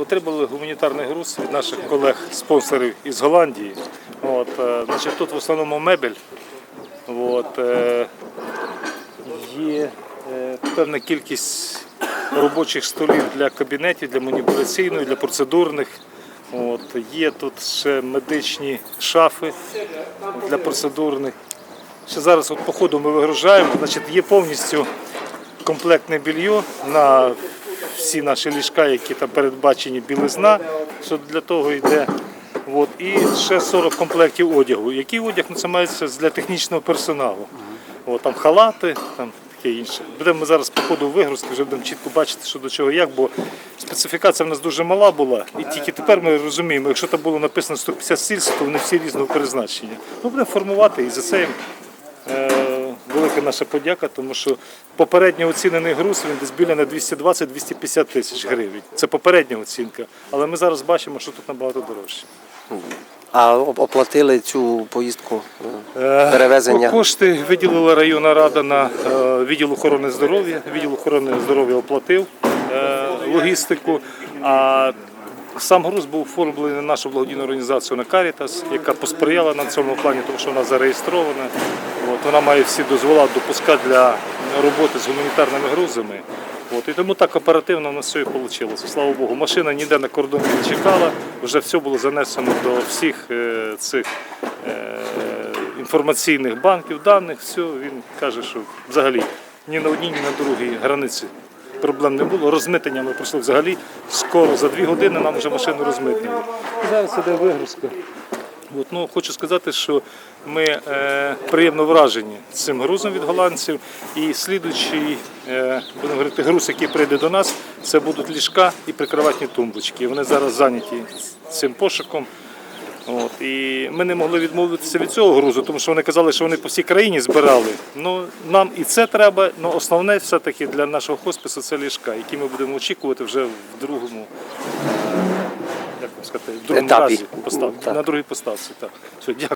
Отримали гуманітарний груз від наших колег-спонсорів із Голландії. От, е, значить, тут в основному мебель. От, е, є е, певна кількість робочих столів для кабінетів, для маніпуляційної, для процедурних. От, є тут ще медичні шафи для процедурних. Ще зараз от, по ходу ми вигружаємо. Значить, є повністю комплектне більйо на всі наші ліжка, які там передбачені білизна, що для того йде. От, і ще 40 комплектів одягу. Який одяг ну, це мається для технічного персоналу. От, там халати, там таке інше. Будемо ми зараз по ходу вигрузки, вже будемо чітко бачити, що до чого як, бо специфікація в нас дуже мала була. І тільки тепер ми розуміємо, якщо там було написано 150 стільців, то вони всі різного призначення. Ну, будемо формувати і за це їм велика наша подяка, тому що попередньо оцінений груз він десь біля на 220-250 тисяч гривень. Це попередня оцінка. Але ми зараз бачимо, що тут набагато дорожче. А оплатили цю поїздку е, Е, перевезення? Кошти виділила районна рада на е, відділ охорони здоров'я. Відділ охорони здоров'я оплатив е, логістику. А сам груз був оформлений на нашу благодійну організацію на Caritas, яка посприяла на цьому плані, тому що вона зареєстрована. От, вона має всі дозвола допуска для роботи з гуманітарними грузами. От, і тому так оперативно у нас все і вийшло. Слава Богу, машина ніде на кордоні не чекала, вже все було занесено до всіх е, цих е, інформаційних банків даних. Все, він каже, що взагалі ні на одній, ні на другій границі проблем не було. Розмитнення ми пройшли взагалі скоро, за дві години нам вже машину розмитнили. Зараз іде вигрузка. От, ну, хочу сказати, що ми е, приємно вражені цим грузом від голландців. І слідуючий, е, будемо говорити, груз, який прийде до нас, це будуть ліжка і прикроватні тумбочки. Вони зараз зайняті цим пошуком. От, і ми не могли відмовитися від цього грузу, тому що вони казали, що вони по всій країні збирали. Ну, нам і це треба, але основне все-таки для нашого хоспису це ліжка, які ми будемо очікувати вже в другому, е, як вам сказати, в другому Етапі. разі поставки, на другій поставці. Так. Все, дякую.